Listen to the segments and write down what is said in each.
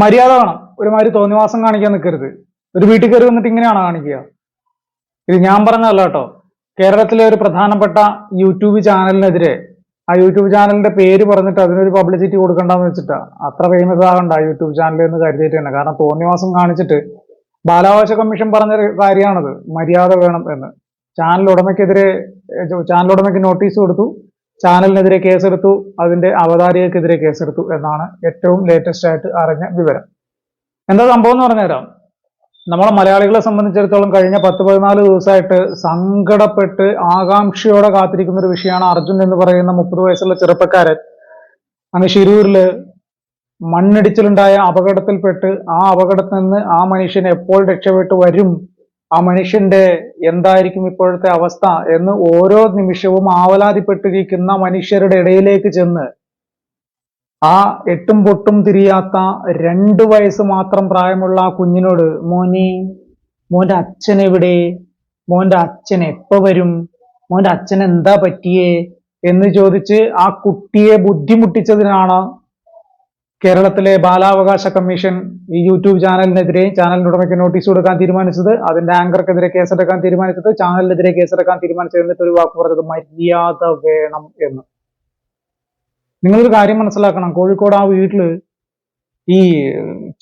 മര്യാദ വേണം. ഒരുമാതിരി തോന്നിവാസം കാണിക്കാൻ നിൽക്കരുത് ഒരു വീട്ടിൽ കയറി വന്നിട്ട് ഇങ്ങനെയാണോ കാണിക്കുക? ഇത് ഞാൻ പറഞ്ഞതല്ല കേട്ടോ. കേരളത്തിലെ ഒരു പ്രധാനപ്പെട്ട യൂട്യൂബ് ചാനലിനെതിരെ ആ യൂട്യൂബ് ചാനലിന്റെ പേര് പറഞ്ഞിട്ട് അതിനൊരു പബ്ലിസിറ്റി കൊടുക്കണ്ടെന്ന് വെച്ചിട്ടാ. അത്ര ഫേമസ് ആകണ്ട യൂട്യൂബ് ചാനൽ എന്ന് കരുതിയിട്ട് തന്നെ. കാരണം തോന്നിവാസം കാണിച്ചിട്ട് ബാലാവകാശ കമ്മീഷൻ പറഞ്ഞ കാര്യമാണത് മര്യാദ വേണം എന്ന്. ചാനൽ ഉടമയ്ക്കെതിരെ ചാനൽ ഉടമയ്ക്ക് നോട്ടീസ് കൊടുത്തു. ചാനലിനെതിരെ കേസെടുത്തു അതിന്റെ അവതാരികക്കെതിരെ കേസെടുത്തു എന്നാണ് ഏറ്റവും ലേറ്റസ്റ്റ് ആയിട്ട് അറിഞ്ഞ വിവരം. എന്താ സംഭവം എന്ന് പറഞ്ഞുതരാം. നമ്മളെ മലയാളികളെ സംബന്ധിച്ചിടത്തോളം കഴിഞ്ഞ പത്ത് പതിനാല് ദിവസമായിട്ട് സങ്കടപ്പെട്ട് ആകാംക്ഷയോടെ കാത്തിരിക്കുന്ന ഒരു വിഷയമാണ് അർജുൻ എന്ന് പറയുന്ന മുപ്പത് വയസ്സുള്ള ചെറുപ്പക്കാരൻ. അങ്ങ് ശിരൂരിൽ മണ്ണിടിച്ചിലുണ്ടായ അപകടത്തിൽപ്പെട്ട് ആ അപകടത്തിൽ നിന്ന് ആ മനുഷ്യൻ എപ്പോൾ രക്ഷപ്പെട്ട് വരും ആ മനുഷ്യന്റെ എന്തായിരിക്കും ഇപ്പോഴത്തെ അവസ്ഥ എന്ന് ഓരോ നിമിഷവും ആവലാതിപ്പെട്ടിരിക്കുന്ന മനുഷ്യരുടെ ഇടയിലേക്ക് ചെന്ന് ആ എട്ടും പൊട്ടും തിരിയാത്ത രണ്ടു വയസ്സ് മാത്രം പ്രായമുള്ള ആ കുഞ്ഞിനോട് മോനെ മോന്റെ അച്ഛൻ എവിടെ? മോന്റെ അച്ഛൻ എപ്പോ വരും? മോന്റെ അച്ഛൻ എന്താ പറ്റിയേ? എന്ന് ചോദിച്ച് ആ കുട്ടിയെ ബുദ്ധിമുട്ടിച്ചതിനാണ് കേരളത്തിലെ ബാലാവകാശ കമ്മീഷൻ ഈ യൂട്യൂബ് ചാനലിനെതിരെ ചാനലിന്റെ ഉടമയ്ക്ക് നോട്ടീസ് കൊടുക്കാൻ തീരുമാനിച്ചത് അതിന്റെ ആങ്കർക്കെതിരെ കേസെടുക്കാൻ തീരുമാനിച്ചത് ചാനലിനെതിരെ കേസെടുക്കാൻ തീരുമാനിച്ചത് എന്നിട്ട് ഒരു വാക്ക് പറഞ്ഞത് മര്യാദ വേണം എന്ന്. നിങ്ങളൊരു കാര്യം മനസ്സിലാക്കണം. കോഴിക്കോട് ആ വീട്ടിൽ ഈ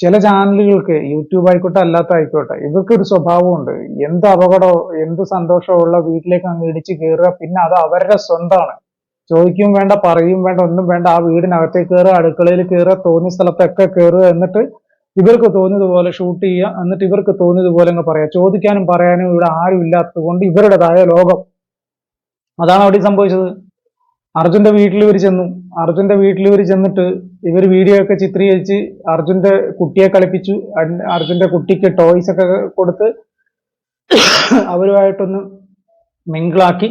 ചില ചാനലുകൾക്ക് യൂട്യൂബ് ആയിക്കോട്ടെ അല്ലാത്ത ആയിക്കോട്ടെ ഇവർക്ക് ഒരു സ്വഭാവമുണ്ട്. എന്ത് അപകടമോ എന്ത് സന്തോഷമോ ഉള്ള വീട്ടിലേക്ക് അങ്ങ് ഇടിച്ച് കയറുക പിന്നെ അത് അവരുടെ സ്വന്തമാണ് ചോദിക്കും വേണ്ട പറയും വേണ്ട ഒന്നും വേണ്ട ആ വീടിനകത്തേ കയറുക അടുക്കളയിൽ കയറുക തോന്നിയ സ്ഥലത്തൊക്കെ കയറുക എന്നിട്ട് ഇവർക്ക് തോന്നിയതുപോലെ ഷൂട്ട് ചെയ്യുക എന്നിട്ട് ഇവർക്ക് തോന്നിയതുപോലെ അങ്ങ് പറയാം. ചോദിക്കാനും പറയാനും ഇവിടെ ആരും ഇല്ലാത്തത് കൊണ്ട് ഇവരുടേതായ ലോകം. അതാണ് അവിടെ സംഭവിച്ചത്. അർജുന്റെ വീട്ടിൽ ഇവർ ചെന്നു. അർജുന്റെ വീട്ടിൽ ഇവർ ചെന്നിട്ട് ഇവർ വീഡിയോ ഒക്കെ ചിത്രീകരിച്ച് അർജുന്റെ കുട്ടിയെ കളിപ്പിച്ചു. അർജുന്റെ കുട്ടിക്ക് ടോയ്സ് ഒക്കെ കൊടുത്ത് അവരുമായിട്ടൊന്ന് മിങ്കിളാക്കി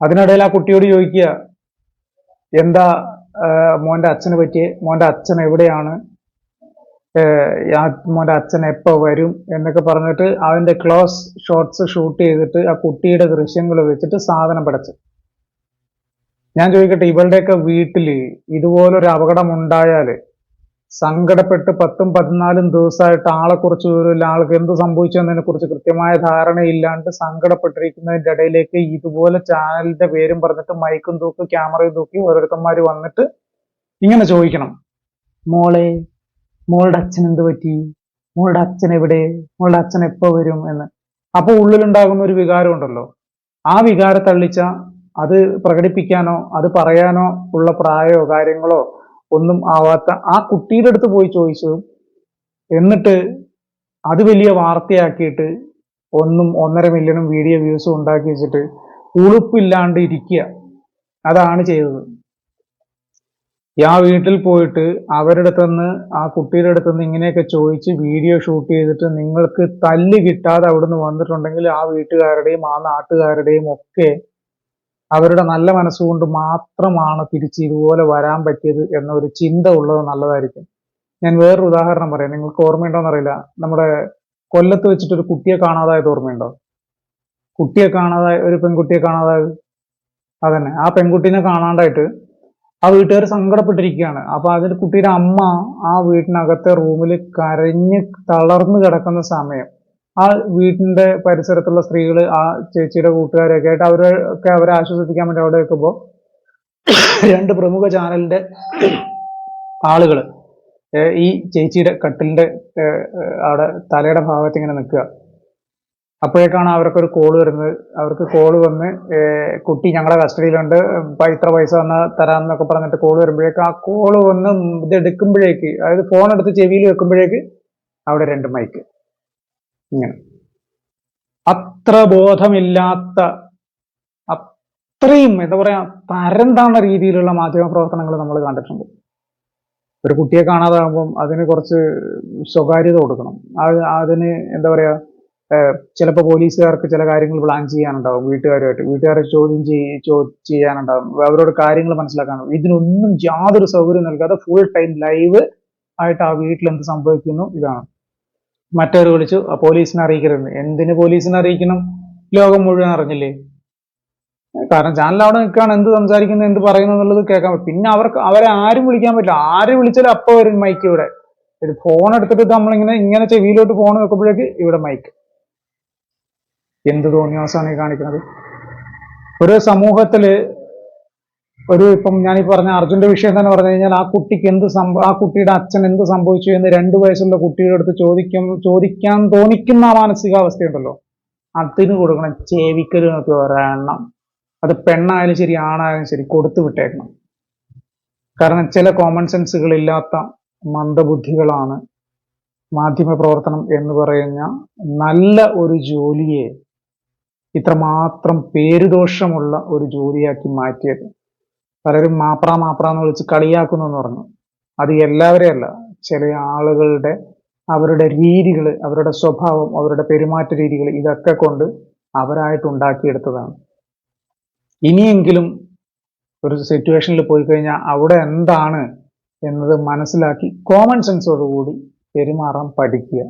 അതിനിടയിൽ ആ കുട്ടിയോട് ചോദിക്കുക എന്താ മോന്റെ അച്ഛനെ അച്ഛന് മോന്റെ അച്ഛൻ എവിടെയാണ് മോന്റെ അച്ഛൻ എപ്പോൾ വരും എന്നൊക്കെ പറഞ്ഞിട്ട് അവന്റെ ക്ലോസ് ഷോർട്സ് ഷൂട്ട് ചെയ്തിട്ട് ആ കുട്ടിയുടെ ദൃശ്യങ്ങൾ വെച്ചിട്ട് സാധനം പടച്ചു ഞാൻ ചോദിക്കട്ടെ ഇവളുടെയൊക്കെ വീട്ടിൽ ഇതുപോലൊരു അപകടം ഉണ്ടായാൽ സങ്കടപ്പെട്ട് പത്തും പതിനാലും ദിവസമായിട്ട് ആളെ കുറച്ച് വിവരമില്ല. ആൾക്ക് എന്ത് സംഭവിച്ചു എന്നതിനെ കുറിച്ച് കൃത്യമായ ധാരണയില്ലാണ്ട് സങ്കടപ്പെട്ടിരിക്കുന്നതിന്റെ ഇടയിലേക്ക് ഇതുപോലെ ചാനലിന്റെ പേരും പറഞ്ഞിട്ട് മൈക്കും തൂക്കി ക്യാമറയും തൂക്കി ഓരോരുത്തന്മാര് വന്നിട്ട് ഇങ്ങനെ ചോദിക്കണം. മോളെ മോളുടെ അച്ഛൻ എന്ത് പറ്റി? മോളുടെ അച്ഛൻ എവിടെ? മോളുടെ അച്ഛൻ എപ്പോ വരും? എന്ന്. അപ്പോൾ ഉള്ളിലുണ്ടാകുന്ന ഒരു വികാരം ഉണ്ടല്ലോ. ആ വികാരത്തള്ളിച്ച അത് പ്രകടിപ്പിക്കാനോ അത് പറയാനോ ഉള്ള പ്രായമോ കാര്യങ്ങളോ ഒന്നും ആവാത്ത ആ കുട്ടിയുടെ അടുത്ത് പോയി ചോദിച്ചതും എന്നിട്ട് അത് വലിയ വാർത്തയാക്കിയിട്ട് ഒന്നും ഒന്നര മില്യണും വീഡിയോ വ്യൂസും ഉണ്ടാക്കി വെച്ചിട്ട് ഉളുപ്പില്ലാണ്ട് ഇരിക്കുക. അതാണ് ചെയ്തത്. ആ വീട്ടിൽ പോയിട്ട് അവരുടെ അടുത്തുനിന്ന് ആ കുട്ടിയുടെ അടുത്തുനിന്ന് ഇങ്ങനെയൊക്കെ ചോദിച്ച് വീഡിയോ ഷൂട്ട് ചെയ്തിട്ട് നിങ്ങൾക്ക് തല്ല് കിട്ടാതെ അവിടുന്ന് വന്നിട്ടുണ്ടെങ്കിൽ ആ വീട്ടുകാരുടെയും ആ നാട്ടുകാരുടെയും ഒക്കെ അവരുടെ നല്ല മനസ്സുകൊണ്ട് മാത്രമാണ് തിരിച്ച് ഇതുപോലെ വരാൻ പറ്റിയത് എന്ന ഒരു ചിന്ത ഉള്ളത് നല്ലതായിരിക്കും. ഞാൻ വേറൊരു ഉദാഹരണം പറയാം. നിങ്ങൾക്ക് ഓർമ്മയുണ്ടോ എന്നറിയില്ല നമ്മുടെ കൊല്ലത്ത് വെച്ചിട്ട് ഒരു കുട്ടിയെ കാണാതായത് ഓർമ്മയുണ്ടോ? കുട്ടിയെ കാണാതായ ഒരു പെൺകുട്ടിയെ കാണാതായത്? അതന്നെ. ആ പെൺകുട്ടീനെ കാണാണ്ടായിട്ട് ആ വീട്ടുകാർ സങ്കടപ്പെട്ടിരിക്കുകയാണ്. അപ്പൊ അതിന് കുട്ടിയുടെ അമ്മ ആ വീട്ടിനകത്തെ റൂമിൽ കരഞ്ഞ് തളർന്നു കിടക്കുന്ന സമയം ആ വീടിന്റെ പരിസരത്തുള്ള സ്ത്രീകൾ ആ ചേച്ചിയുടെ കൂട്ടുകാരൊക്കെ ആയിട്ട് അവരൊക്കെ അവരെ ആശ്വസിപ്പിക്കാൻ വേണ്ടി അവിടെ വെക്കുമ്പോൾ രണ്ട് പ്രമുഖ ചാനലിന്റെ ആളുകൾ ഈ ചേച്ചിയുടെ കട്ടിലിന്റെ അവിടെ തലയുടെ ഭാഗത്ത് ഇങ്ങനെ നിൽക്കുക. അപ്പോഴേക്കാണ് അവർക്ക് ഒരു കോൾ വരുന്നത്. അവർക്ക് കോൾ വന്ന് കുട്ടി ഞങ്ങളുടെ കസ്റ്റഡിയിലുണ്ട്. ഇത്ര പൈസ വന്ന തരാമെന്നൊക്കെ പറഞ്ഞിട്ട് കോൾ വരുമ്പോഴേക്ക് ആ കോൾ വന്ന് ഇതെടുക്കുമ്പോഴേക്ക് അതായത് ഫോൺ എടുത്ത് ചെവിയിൽ വെക്കുമ്പോഴേക്ക് അവിടെ രണ്ട് മൈക്ക് ഇങ്ങനെ. അത്ര ബോധമില്ലാത്ത അത്രയും എന്താ പറയാ തരം താണ രീതിയിലുള്ള മാധ്യമ പ്രവർത്തനങ്ങൾ നമ്മൾ കണ്ടിട്ടുണ്ട്. ഒരു കുട്ടിയെ കാണാതാകുമ്പം അതിന് കുറച്ച് സ്വകാര്യത കൊടുക്കണം. അത് അതിന് എന്താ പറയാ ചിലപ്പോൾ പോലീസുകാർക്ക് ചില കാര്യങ്ങൾ പ്ലാൻ ചെയ്യാനുണ്ടാവും വീട്ടുകാരുമായിട്ട്. വീട്ടുകാരെ ചോദ്യം ചെയ്യ ചോ- ചെയ്യാനുണ്ടാവും. അവരോട് കാര്യങ്ങൾ മനസ്സിലാക്കാനുണ്ടാവും. ഇതിനൊന്നും യാതൊരു സൗകര്യം നൽകാതെ ഫുൾ ടൈം ലൈവ് ആയിട്ട് ആ വീട്ടിൽ എന്ത് സംഭവിക്കുന്നു? ഇതാണ്. മറ്റവർ വിളിച്ചു "ആ, പോലീസിനെ അറിയിക്കരുത് എന്തിന് പോലീസിനെ അറിയിക്കണം? ലോകം മുഴുവൻ അറിഞ്ഞില്ലേ? കാരണം ചാനൽ അവിടെ നിൽക്കുകയാണ് എന്ത് സംസാരിക്കുന്നത് എന്ത് പറയുന്നു എന്നുള്ളത് കേൾക്കാൻ പറ്റും. പിന്നെ അവർക്ക് അവരെ ആരും വിളിക്കാൻ പറ്റില്ല. ആര് വിളിച്ചാലും അപ്പൊ വരും മൈക്ക് ഇവിടെ. ഒരു ഫോൺ എടുത്തിട്ട് നമ്മളിങ്ങനെ ഇങ്ങനെ ചെവിയിലോട്ട് ഫോൺ വെക്കുമ്പോഴേക്ക് ഇവിടെ മൈക്ക് എന്ത് തോന്നിയാസാണ് ഈ കാണിക്കുന്നത്? ഒരു സമൂഹത്തിൽ ഒരു ഇപ്പം ഞാൻ ഈ പറഞ്ഞ അർജുന്റെ വിഷയം തന്നെ പറഞ്ഞു കഴിഞ്ഞാൽ ആ കുട്ടിക്ക് എന്ത് സംഭവം ആ കുട്ടിയുടെ അച്ഛൻ എന്ത് സംഭവിച്ചു എന്ന് രണ്ടു വയസ്സുള്ള കുട്ടിയുടെ അടുത്ത് ചോദിക്കും ചോദിക്കാൻ തോന്നിക്കുന്ന മാനസികാവസ്ഥയുണ്ടല്ലോ. അതിന് കൊടുക്കണം ചേവിക്കൽ എന്നൊക്കെ ഒരെണ്ണം അത് പെണ്ണായാലും ശരി ആണായാലും ശരി കൊടുത്തു വിട്ടേക്കണം. കാരണം ചില കോമൺ സെൻസുകളില്ലാത്ത മന്ദബുദ്ധികളാണ് മാധ്യമ പ്രവർത്തനം എന്ന് പറയുന്ന നല്ല ഒരു ജോലിയെ ഇത്രമാത്രം പേരുദോഷമുള്ള ഒരു ജോലിയാക്കി മാറ്റിയത്. പലരും മാപ്ര മാപ്ര എന്ന് വിളിച്ച് കളിയാക്കുന്നു എന്ന് പറഞ്ഞു. അത് എല്ലാവരെയും അല്ല ചില ആളുകളുടെ അവരുടെ രീതികൾ അവരുടെ സ്വഭാവം അവരുടെ പെരുമാറ്റ രീതികൾ ഇതൊക്കെ കൊണ്ട് അവരായിട്ട് ഉണ്ടാക്കിയെടുത്തതാണ്. ഇനിയെങ്കിലും ഒരു സിറ്റുവേഷനിൽ പോയി കഴിഞ്ഞാൽ അവിടെ എന്താണ് എന്നത് മനസ്സിലാക്കി കോമൺ സെൻസോടുകൂടി പെരുമാറാൻ പഠിക്കുക.